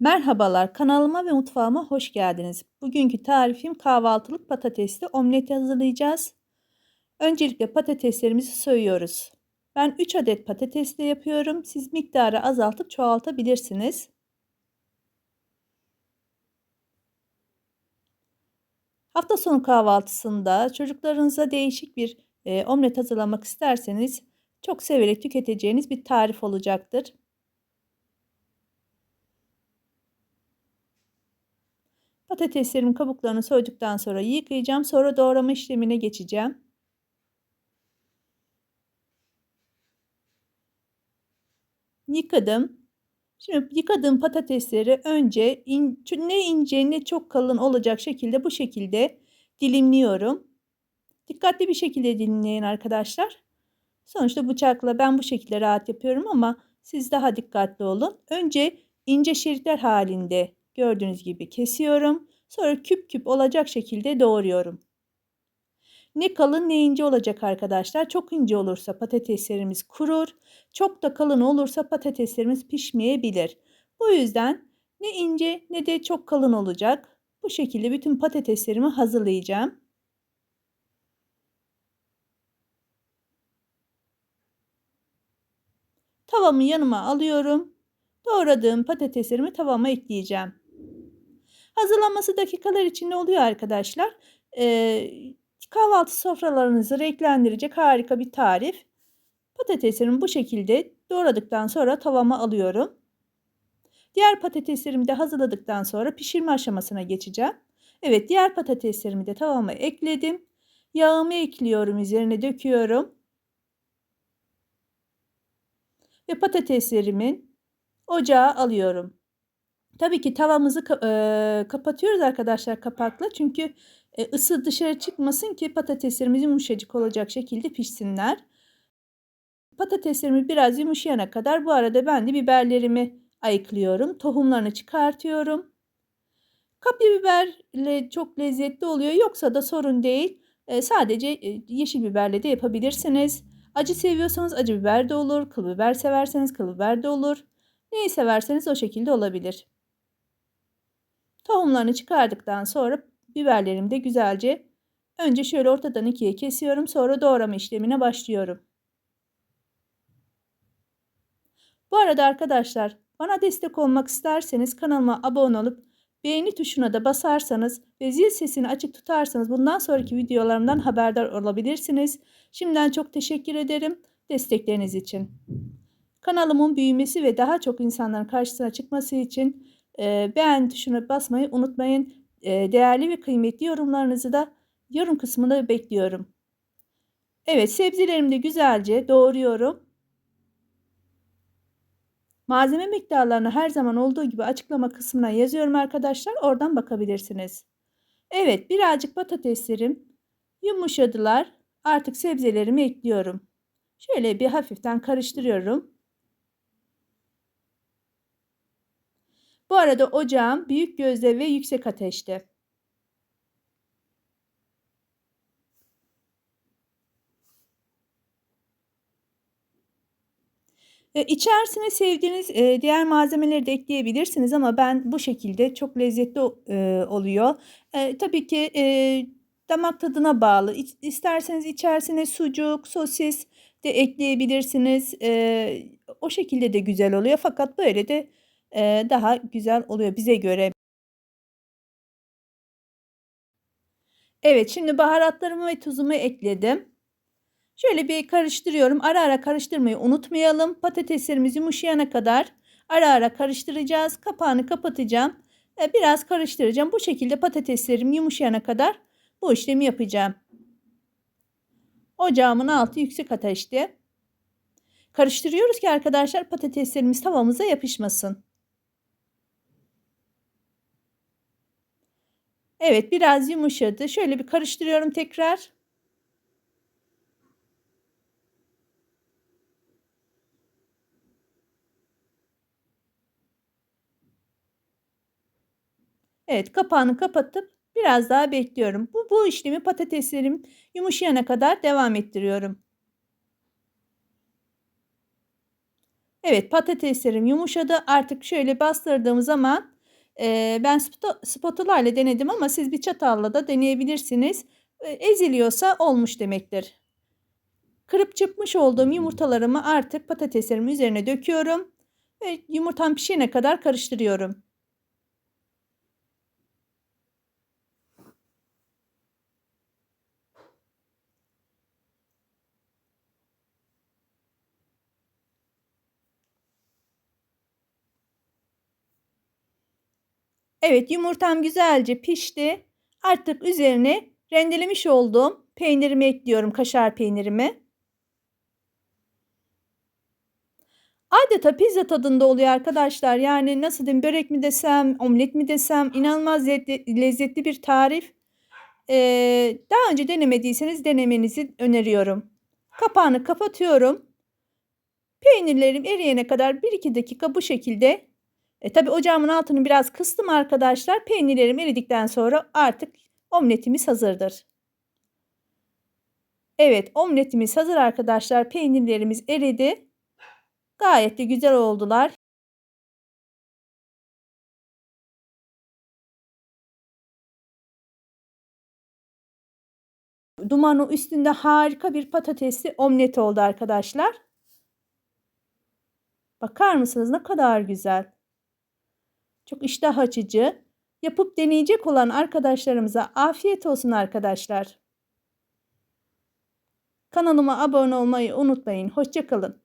Merhabalar, kanalıma ve mutfağıma hoş geldiniz. Bugünkü tarifim kahvaltılık patatesli omlet hazırlayacağız. Öncelikle patateslerimizi soyuyoruz. Ben 3 adet patatesle yapıyorum. Siz miktarı azaltıp çoğaltabilirsiniz. Hafta sonu kahvaltısında çocuklarınıza değişik bir e, omlet hazırlamak isterseniz çok severek tüketeceğiniz bir tarif olacaktır. Patateslerimin kabuklarını soyduktan sonra yıkayacağım. Sonra doğrama işlemine geçeceğim. Yıkadım. Şimdi yıkadığım patatesleri önce in, ne ince ne çok kalın olacak şekilde bu şekilde dilimliyorum. Dikkatli bir şekilde dilimleyin arkadaşlar. Sonuçta bıçakla ben bu şekilde rahat yapıyorum ama siz daha dikkatli olun. Önce ince şeritler halinde gördüğünüz gibi kesiyorum. Sonra küp küp olacak şekilde doğruyorum. Ne kalın ne ince olacak arkadaşlar. Çok ince olursa patateslerimiz kurur. Çok da kalın olursa patateslerimiz pişmeyebilir. Bu yüzden ne ince ne de çok kalın olacak. Bu şekilde bütün patateslerimi hazırlayacağım. Tavamı yanıma alıyorum. Doğradığım patateslerimi tavama ekleyeceğim. Hazırlanması dakikalar içinde oluyor arkadaşlar. Ee, kahvaltı sofralarınızı renklendirecek harika bir tarif. Patateslerimi bu şekilde doğradıktan sonra tavama alıyorum. Diğer patateslerimi de hazırladıktan sonra pişirme aşamasına geçeceğim. Evet diğer patateslerimi de tavama ekledim. Yağımı ekliyorum üzerine döküyorum. Ve patateslerimin ocağa alıyorum. Tabii ki tavamızı e, kapatıyoruz arkadaşlar kapakla. Çünkü e, ısı dışarı çıkmasın ki patateslerimiz yumuşacık olacak şekilde pişsinler. Patateslerimi biraz yumuşayana kadar bu arada ben de biberlerimi ayıklıyorum. Tohumlarını çıkartıyorum. Kapya biberle çok lezzetli oluyor. Yoksa da sorun değil. E, sadece e, yeşil biberle de yapabilirsiniz. Acı seviyorsanız acı biber de olur. Kıl biber severseniz kıl biber de olur. Neyi severseniz o şekilde olabilir. Tohumlarını çıkardıktan sonra biberlerimi de güzelce önce şöyle ortadan ikiye kesiyorum. Sonra doğrama işlemine başlıyorum. Bu arada arkadaşlar bana destek olmak isterseniz kanalıma abone olup beğeni tuşuna da basarsanız ve zil sesini açık tutarsanız bundan sonraki videolarımdan haberdar olabilirsiniz. Şimdiden çok teşekkür ederim destekleriniz için. Kanalımın büyümesi ve daha çok insanların karşısına çıkması için beğen tuşuna basmayı unutmayın. Değerli ve kıymetli yorumlarınızı da yorum kısmında bekliyorum. Evet sebzelerimi de güzelce doğruyorum. Malzeme miktarlarını her zaman olduğu gibi açıklama kısmına yazıyorum arkadaşlar. Oradan bakabilirsiniz. Evet birazcık patateslerim yumuşadılar. Artık sebzelerimi ekliyorum. Şöyle bir hafiften karıştırıyorum. Bu arada ocağım büyük gözde ve yüksek ateşte. E, sevdiğiniz e, diğer malzemeleri de ekleyebilirsiniz ama ben bu şekilde çok lezzetli e, oluyor. E, tabii ki damak tadına bağlı. İsterseniz içerisine sucuk, sosis de ekleyebilirsiniz. O şekilde de güzel oluyor. Fakat böyle de daha güzel oluyor bize göre. Evet şimdi baharatlarımı ve tuzumu ekledim. Şöyle bir karıştırıyorum. Ara ara karıştırmayı unutmayalım. Patateslerimiz yumuşayana kadar ara ara karıştıracağız. Kapağını kapatacağım. E, biraz karıştıracağım. Bu şekilde patateslerim yumuşayana kadar bu işlemi yapacağım. Ocağımın altı yüksek ateşte. Karıştırıyoruz ki arkadaşlar patateslerimiz tavamıza yapışmasın. Evet biraz yumuşadı. Şöyle bir karıştırıyorum tekrar. Evet kapağını kapatıp biraz daha bekliyorum. Bu, bu işlemi patateslerim yumuşayana kadar devam ettiriyorum. Evet patateslerim yumuşadı. Artık şöyle bastırdığım zaman ben spat- spatula ile denedim ama siz bir çatalla da deneyebilirsiniz. Eziliyorsa olmuş demektir. Kırıp çırpmış olduğum yumurtalarımı artık patateslerimin üzerine döküyorum. Ve yumurtam pişene kadar karıştırıyorum. Evet yumurtam güzelce pişti. Artık üzerine rendelemiş olduğum peynirimi ekliyorum. Kaşar peynirimi. Adeta pizza tadında oluyor arkadaşlar. Yani nasıl diyeyim börek mi desem, omlet mi desem inanılmaz lezzetli, bir tarif. Ee, daha önce denemediyseniz denemenizi öneriyorum. Kapağını kapatıyorum. Peynirlerim eriyene kadar 1-2 dakika bu şekilde. E, tabii ocağımın altını biraz kıstım arkadaşlar. Peynirlerim eridikten sonra artık omletimiz hazırdır. Evet omletimiz hazır arkadaşlar. Peynirlerimiz eridi. Gayet de güzel oldular. Dumanı üstünde harika bir patatesli omlet oldu arkadaşlar. Bakar mısınız ne kadar güzel. Çok iştah açıcı. Yapıp deneyecek olan arkadaşlarımıza afiyet olsun arkadaşlar. Kanalıma abone olmayı unutmayın. Hoşçakalın.